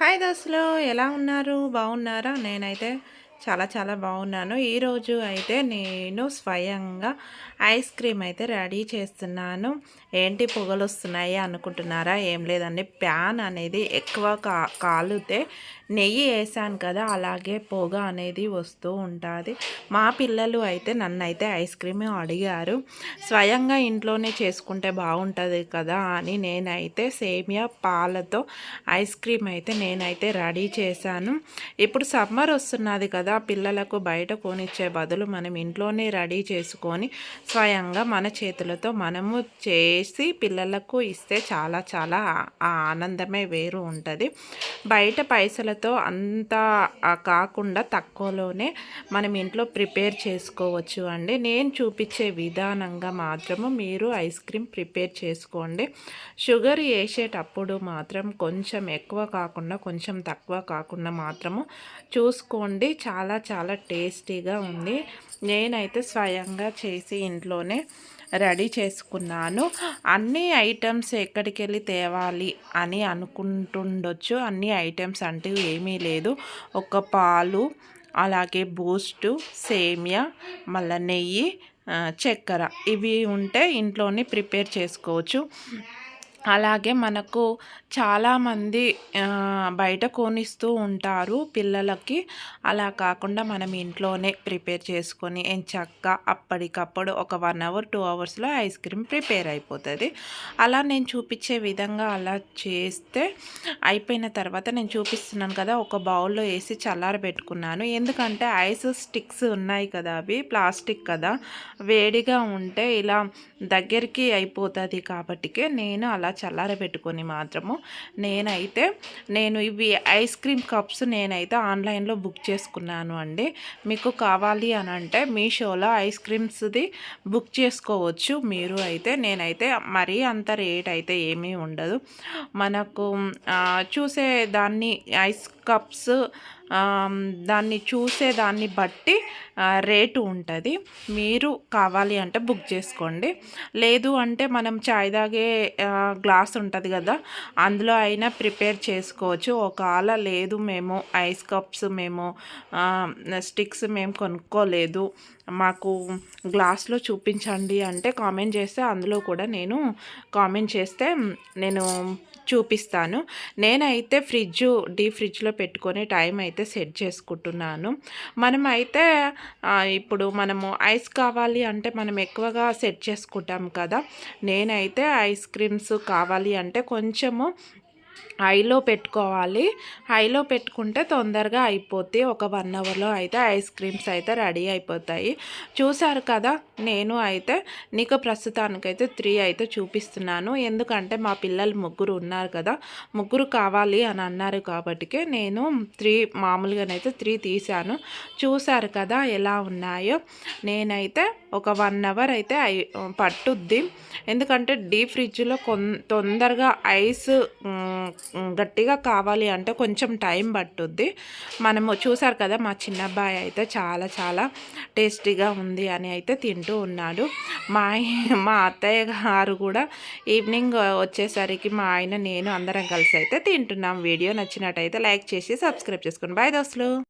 Hi దోస్తులు ఎలా ఉన్నారు? బాగున్నారా? నేనైతే చాలా చాలా బాగున్నాను. ఈరోజు అయితే నేను స్వయంగా ఐస్ క్రీమ్ అయితే రెడీ చేస్తున్నాను. ఏంటి పొగలు వస్తున్నాయి అనుకుంటున్నారా? ఏం లేదండి. ప్యాన్ అనేది ఎక్కువ కా కాలుతే నెయ్యి వేసాను కదా అలాగే పొగ అనేది వస్తూ ఉంటుంది. మా పిల్లలు అయితే నన్ను అయితే ఐస్ క్రీమ్ అడిగారు. స్వయంగా ఇంట్లోనే చేసుకుంటే బాగుంటుంది కదా అని నేనైతే సేమియా పాలతో ఐస్ క్రీమ్ అయితే నేనైతే రెడీ చేశాను. ఇప్పుడు సమ్మర్ వస్తున్నది కదా పిల్లలకు బయట కొనిచ్చే బదులు మనం ఇంట్లోనే రెడీ చేసుకొని స్వయంగా మన చేతులతో మనము చేసి పిల్లలకు ఇస్తే చాలా చాలా ఆనందమే వేరు ఉంటుంది. బయట పైసలతో అంత కాకుండా తక్కువలోనే మనం ఇంట్లో ప్రిపేర్ చేసుకోవచ్చు అండి. నేను చూపించే విధానంగా మాత్రము మీరు ఐస్ క్రీమ్ ప్రిపేర్ చేసుకోండి. షుగర్ వేసేటప్పుడు మాత్రం కొంచెం ఎక్కువ కాకుండా కొంచెం తక్కువ కాకుండా మాత్రము చూసుకోండి. చాలా చాలా టేస్టీగా ఉంది. నేనైతే స్వయంగా చేసి ఇంట్లోనే రెడీ చేసుకున్నాను. అన్ని ఐటమ్స్ ఎక్కడికి వెళ్ళి తేవాలి అని అనుకుంటుండొచ్చు. అన్ని ఐటమ్స్ అంటూ ఏమీ లేదు. ఒక పాలు అలాగే బూస్టు సేమియా మళ్ళీ నెయ్యి చక్కెర ఇవి ఉంటే ఇంట్లోనే ప్రిపేర్ చేసుకోవచ్చు. అలాగే మనకు చాలామంది బయట కొనిస్తూ ఉంటారు పిల్లలకి. అలా కాకుండా మనం ఇంట్లోనే ప్రిపేర్ చేసుకొని చక్కగా అప్పటికప్పుడు ఒక వన్ అవర్ టూ అవర్స్లో ఐస్ క్రీమ్ ప్రిపేర్ అయిపోతుంది. అలా నేను చూపించే విధంగా అలా చేస్తే అయిపోయిన తర్వాత నేను చూపిస్తున్నాను కదా ఒక బౌల్లో వేసి చల్లారబెట్టుకున్నాను ఎందుకంటే ఐస్ స్టిక్స్ ఉన్నాయి కదా అవి ప్లాస్టిక్ కదా. వేడిగా ఉంటే ఇలా దగ్గరికి అయిపోతుంది కాబట్టికే నేను అలా చల్లారబెట్టుకొని మాత్రము నేనైతే నేను ఇవి ఐస్ క్రీమ్ కప్స్ నేనైతే ఆన్లైన్లో బుక్ చేసుకున్నాను అండి. మీకు కావాలి అని అంటే మీషోలో ఐస్ క్రీమ్స్ది బుక్ చేసుకోవచ్చు. మీరు అయితే నేనైతే మరీ అంత రేట్ అయితే ఏమీ ఉండదు. మనకు చూసే దాన్ని ఐస్ కప్స్ దాన్ని చూసే దాన్ని బట్టి రేటు ఉంటుంది. మీరు కావాలి అంటే బుక్ చేసుకోండి. లేదు అంటే మనం చాయ్ తాగే గ్లాస్ ఉంటుంది కదా అందులో అయినా ప్రిపేర్ చేసుకోవచ్చు. ఒకవేళ లేదు మేము ఐస్ కప్స్ మేము స్టిక్స్ మేము కొనుక్కోలేదు. మాకు గ్లాస్లో చూపించండి అంటే కామెంట్ చేస్తే అందులో కూడా నేను కామెంట్ చేస్తే నేను చూపిస్తాను. నేనైతే ఫ్రిడ్జ్ డీ ఫ్రిడ్జ్లో పెట్టుకునే టైం అయితే సెట్ చేసుకుంటున్నాను. మనం అయితే ఇప్పుడు మనము ఐస్ కావాలి అంటే మనం ఎక్కువగా సెట్ చేసుకుంటాం కదా. నేనైతే ఐస్ క్రీమ్స్ కావాలి అంటే కొంచెము హైలో పెట్టుకోవాలి. హైలో పెట్టుకుంటే తొందరగా అయిపోతే ఒక వన్ అవర్లో అయితే ఐస్ క్రీమ్స్ అయితే రెడీ అయిపోతాయి. చూసారు కదా నేను అయితే నీకు ప్రస్తుతానికైతే త్రీ అయితే చూపిస్తున్నాను. ఎందుకంటే మా పిల్లలు ముగ్గురు ఉన్నారు కదా ముగ్గురు కావాలి అని అన్నారు కాబట్టికే నేను త్రీ మామూలుగానైతే త్రీ తీశాను. చూసారు కదా ఎలా ఉన్నాయో. నేనైతే ఒక వన్ అవర్ అయితే పట్టుద్ది. ఎందుకంటే డీప్ ఫ్రిడ్జ్లో కొం తొందరగా ఐస్ గట్టిగా కావాలి అంటే కొంచెం టైం పట్టుద్ది. మనము చూసారు కదా మా చిన్న అబ్బాయి అయితే చాలా చాలా టేస్టీగా ఉంది అని అయితే తింటూ ఉన్నాడు. మా మా అత్తయ్య గారు కూడా ఈవినింగ్ వచ్చేసరికి మా ఆయన నేను అందరం కలిసి అయితే తింటున్నాం. వీడియో నచ్చినట్టయితే లైక్ చేసి సబ్స్క్రైబ్ చేసుకోండి బాయ్ దోస్తులు!